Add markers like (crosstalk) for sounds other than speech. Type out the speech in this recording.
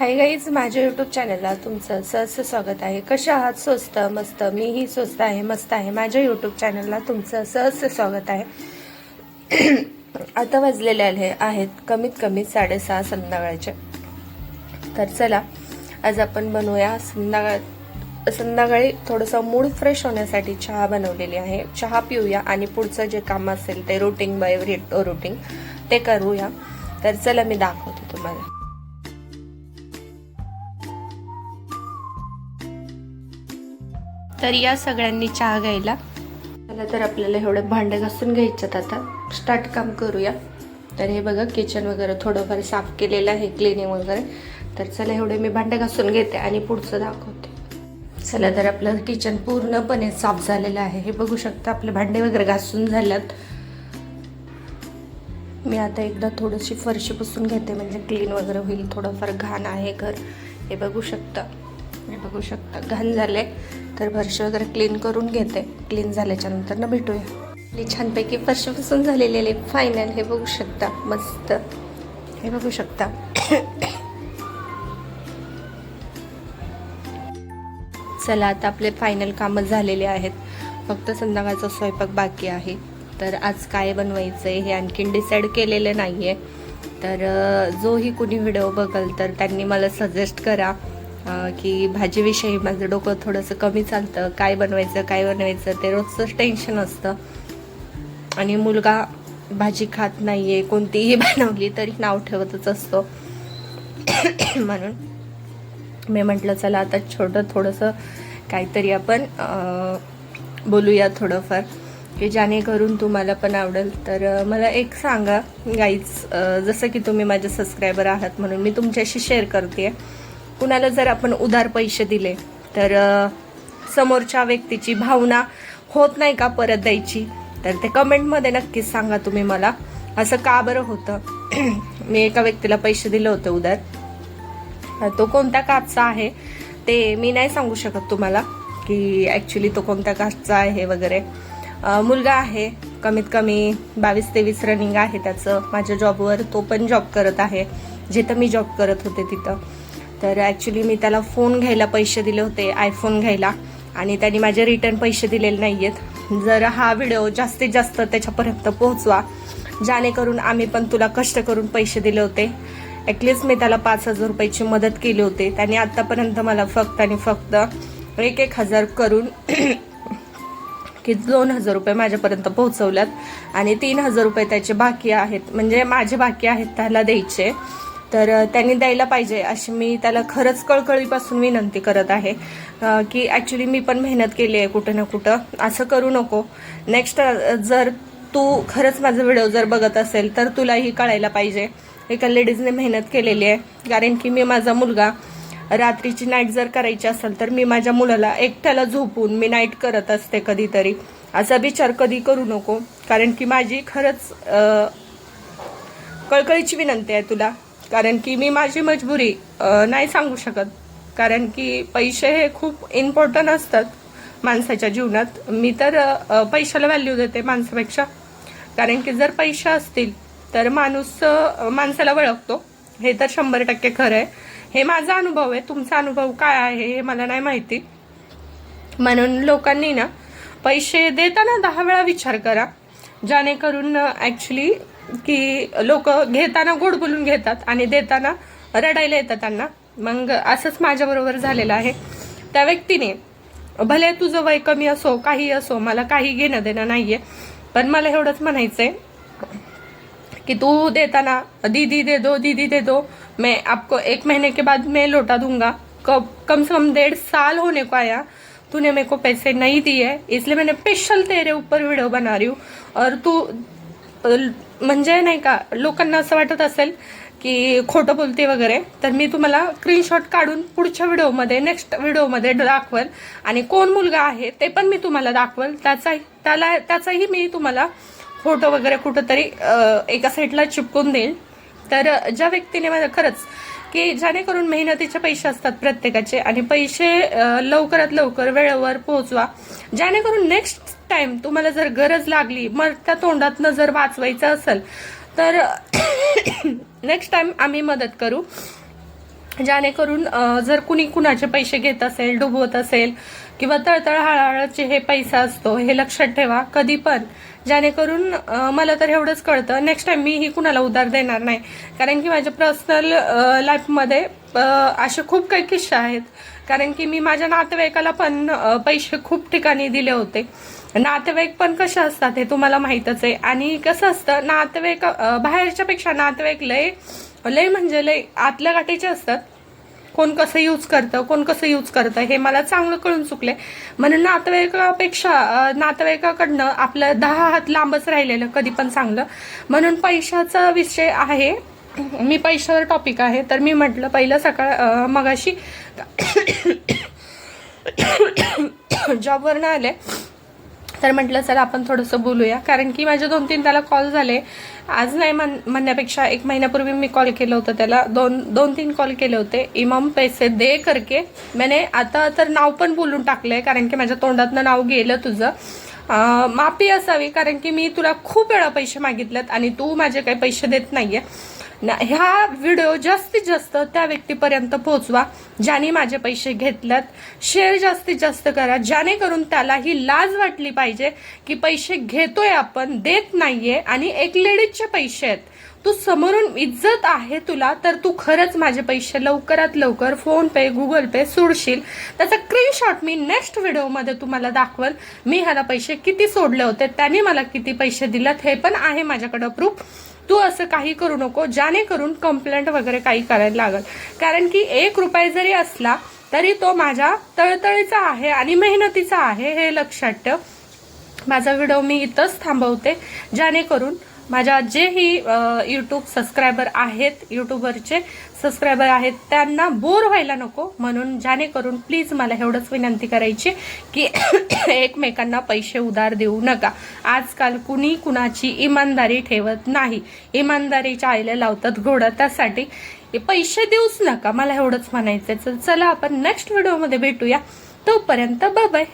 Hi guys माझ्या YouTube चॅनलला तुमचं सहज स्वागत आहे. कशा आहात? स्वस्त मस्त. मीही स्वस्त आहे मस्त आहे. माझ्या यूट्यूब चॅनलला तुमचं सहर्ष स्वागत आहे. (clears throat) आता वाजलेले आले आहेत कमीत कमी साडेसहा संध्याकाळचे. तर चला आज आपण बनवूया संध्याकाळ संध्याकाळी थोडंसं मूड फ्रेश होण्यासाठी चहा बनवलेली आहे. चहा पिऊया आणि पुढचं जे काम असेल ते रुटीन बाय रुटीन ते करूया. तर चला मी दाखवते तुम्हाला. तर या सगळ्यांनी चहा घ्यायला. चला तर आपल्याला एवढे भांडे घासून घ्यायच्यात आता. स्टार्ट काम करूया. तर हे बघा किचन वगैरे थोडंफार साफ केलेलं आहे क्लिनिंग वगैरे. तर चला एवढे मी भांडे घासून घेते आणि पुढचं दाखवते. चला तर आपलं किचन पूर्णपणे साफ झालेलं आहे. हे बघू शकता आपले भांडे वगैरे घासून झाल्यात. मी आता एकदा थोडीशी फरशी पुसून घेते म्हणजे क्लीन वगैरे होईल. थोडंफार घाण आहे घर. हे बघू शकता. हे बघू शकता घाण झालं आहे तर फरशी वगैरे क्लीन करून घेते. क्लीन झाल्याच्यानंतर ना भेटूया. आपली छानपैकी फरशी पुसून झालेली आहे. फायनल हे बघू शकता. मस्त. हे बघू शकता. चला आता आपले फायनल कामं झालेले आहेत. फक्त संध्याकाळचा स्वयंपाक बाकी आहे. तर आज काय बनवायचं आहे हे आणखीन डिसाईड केलेलं नाही आहे तर जोही कुणी व्हिडिओ बघल तर त्यांनी मला सजेस्ट करा. की भाजीविषयी माझं डोकं थोडंसं कमी चालतं. काय बनवायचं काय बनवायचं ते रोजचं टेन्शन असतं. आणि मुलगा भाजी खात नाही आहे कोणतीही (laughs) बनवली तरी नाव ठेवतच असतो. (coughs) म्हणून मी म्हटलं चला आता छोटं थोडंसं काहीतरी आपण बोलूया थोडंफार. की जेणेकरून तुम्हाला पण आवडेल. तर मला एक सांगा गाईज जसं की तुम्ही माझे सबस्क्रायबर आहात म्हणून मी तुमच्याशी शेअर करते आहे कुणाला जर आपण उधार पैसे दिले तर समोरच्या व्यक्तीची भावना होत नाही का परत द्यायची? तर ते कमेंटमध्ये नक्कीच सांगा तुम्ही मला. असं का बरं होतं? (clears throat) मी एका व्यक्तीला पैसे दिले होते उधार. तो कोणत्या कास्टचा आहे ते मी नाही सांगू शकत तुम्हाला की ॲक्च्युली तो कोणत्या कास्टचा आहे वगैरे. मुलगा आहे कमीत कमी बावीस तेवीस रनिंग आहे त्याचं. माझ्या जॉबवर तो पण जॉब करत आहे जिथं मी जॉब करत होते तिथं. तर ॲक्च्युली मी त्याला फोन घ्यायला पैसे दिले होते आयफोन घ्यायला. आणि त्यांनी माझे रिटर्न पैसे दिलेले नाही आहेत जर हा व्हिडिओ जास्तीत जास्त त्याच्यापर्यंत पोहोचवा जेणेकरून आम्ही पण तुला कष्ट करून पैसे दिले होते. ॲटलिस्ट मी त्याला पाच हजार रुपयाची मदत केली होती. त्याने आत्तापर्यंत मला फक्त आणि फक्त एक एक हजार करून (clears throat) की दोन हजार रुपये माझ्यापर्यंत पोहोचवल्यात. आणि तीन हजार रुपये त्याचे बाकी आहेत. म्हणजे माझे बाकी आहेत त्याला द्यायचे. तर त्यांनी द्यायला पाहिजे अशी मी त्याला खरंच कळकळीपासून विनंती करत आहे. की ॲक्च्युली मी पण मेहनत केली आहे कुठं ना कुठं. असं करू नको. नेक्स्ट जर तू खरंच माझा व्हिडिओ जर बघत असेल तर तुलाही कळायला पाहिजे. एका लेडीजने मेहनत केलेली आहे. कारण की मी माझा मुलगा रात्रीची नाईट जर करायची असेल तर मी माझ्या मुलाला एकट्याला झोपून मी नाईट करत असते कधीतरी. असा विचार कधी करू नको. कारण की माझी खरंच कळकळीची विनंती आहे तुला. कारण की मी माझी मजबुरी नाही सांगू शकत. कारण की पैसे हे खूप इम्पॉर्टंट असतात माणसाच्या जीवनात. मी तर पैशाला व्हॅल्यू देते माणसापेक्षा. कारण की जर पैसे असतील तर माणूस माणसाला ओळखतो हे तर शंभर टक्के खरं आहे. हे माझा अनुभव आहे. तुमचा अनुभव काय आहे हे मला नाही माहिती. म्हणून लोकांनी ना पैसे देताना दहा वेळा विचार करा. जेणेकरून ॲक्च्युली की लोक घेताना गोड बोलून घेतात आणि देताना रडायला येतात त्यांना. मग असंच माझ्याबरोबर झालेलं आहे. त्या व्यक्तीने भले तुझं वय कमी असो काही असो मला काही घेणं देणं नाहीये पण मला एवढंच म्हणायचंय कि तू देताना दीदी दे दो दीदी दे दो मैं आपको एक महीने के बाद मैं लौटा दूंगा. कब कम से कम डेढ़ साल होने को आया तूने मेरे को पैसे नहीं दिए इसलिए मैंने स्पेशल तेरे ऊपर वीडियो बना रही हूँ और तू म्हणजे नाही का लोकांना असं वाटत असेल की खोटं बोलते वगैरे तर मी तुम्हाला स्क्रीनशॉट काढून पुढच्या व्हिडिओमध्ये नेक्स्ट व्हिडिओमध्ये दाखवेल. आणि कोण मुलगा आहे ते पण मी तुम्हाला दाखवेल. त्याचा त्याला त्याचाही मी तुम्हाला फोटो वगैरे कुठंतरी एका साईडला चिपकून देईल. तर ज्या व्यक्तीने माझं खरंच की जेणेकरून मेहनतीचे पैसे असतात प्रत्येकाचे आणि पैसे लवकरात लवकर वेळेवर पोहोचवा. जेणेकरून नेक्स्ट टाइम तुम्हाला जर गरज लागली मग त्या तोंडातनं जर वाचवायचं असेल तर (coughs) नेक्स्ट टाइम आम्ही मदत करू. म्हणजे जेणेकरून जर कुणी कुणाचे पैसे घेत असेल डुबवत असेल किंवा तळतळ हळहळचे हे पैसा असतो हे लक्षात ठेवा. कधी पण. जेणेकरून मला तर एवढंच कळतं. नेक्स्ट टाइम मी ही कुणाला उधार देणार नाही. कारण की माझ्या पर्सनल लाईफमध्ये असे खूप काही किस्से आहेत. कारण की मी माझ्या नातेवाईकाला पण पैसे खूप ठिकाणी दिले होते. नातेवाईक पण कसे असतात हे तुम्हाला माहीतच आहे. आणि कसं असतं नातेवाईक बाहेरच्यापेक्षा नातेवाईक लय लय म्हणजे लय आतल्या गाठीचे असतात. कोण कसं यूज करतं कोण कसं यूज करतं हे मला चांगलं कळून चुकले म्हणून नातेवाईकापेक्षा नातेवाईकाकडनं आपलं दहा हात लांबच राहिलेलं कधी पण चांगलं. म्हणून पैशाचा विषय आहे. मी पैशावर टॉपिक आहे. तर मी म्हटलं पहिलं सकाळ मगाशी (coughs) (coughs) जॉबवरनं आले. तर म्हटलं चला आपण थोडंसं बोलूया. कारण की माझे दोन तीन त्याला कॉल झाले. आज नाही म्हण म्हणण्यापेक्षा एक महिन्यापूर्वी मी कॉल केलं होतं त्याला. दोन दोन तीन कॉल केले होते. इमाम पैसे दे करके. मैंने आता तर नाव पण बोलून टाकलंय कारण की माझ्या तोंडातनं नाव गेलं तुझं. माफी असावी कारण की मी तुला खूप वेळा पैसे मागितलेत आणि तू माझे काही पैसे देत नाही आहे ह्या व्हिडिओ जास्तीत जास्त त्या व्यक्तीपर्यंत पोहोचवा ज्याने माझे पैसे घेतल्यात. शेअर जास्तीत जास्त करा जेणेकरून त्याला ही लाज वाटली पाहिजे की पैसे घेतोय आपण देत नाहीये आणि एक लेडीजचे पैसे आहेत. तू समोरून इज्जत आहे तुला तर तू खरंच माझे पैसे लवकरात लवकर फोन पे गुगल पे सोडशील. त्याचा स्क्रीनशॉट मी नेक्स्ट व्हिडिओमध्ये तुम्हाला दाखवल. मी ह्याला पैसे किती सोडले होते त्याने मला किती पैसे दिलेत हे पण आहे माझ्याकडं प्रूफ तू असं काही करू नको जेणेकरून कंप्लेंट वगैरे काही करायला लागल. कारण की एक रुपये जरी असला तरी तो माझ्या तळतळीचा आहे आणि मेहनतीचा आहे हे लक्षात ठेव. माझा व्हिडिओ मी इथंच थांबवते जेणेकरून माझ्या जेही यूट्यूब सबस्क्रायबर आहेत यूट्यूबरचे सबस्क्रायबर आहेत त्यांना बोर व्हायला नको. म्हणून जेणेकरून प्लीज मला एवढंच विनंती करायची की (coughs) एकमेकांना पैसे उधार देऊ नका. आजकाल कुणी कुणाची इमानदारी ठेवत नाही. इमानदारीच्या आईला लावतात घोडा. त्यासाठी पैसे देऊच नका. मला एवढंच म्हणायचं चला आपण नेक्स्ट व्हिडिओमध्ये भेटूया. तोपर्यंत बाय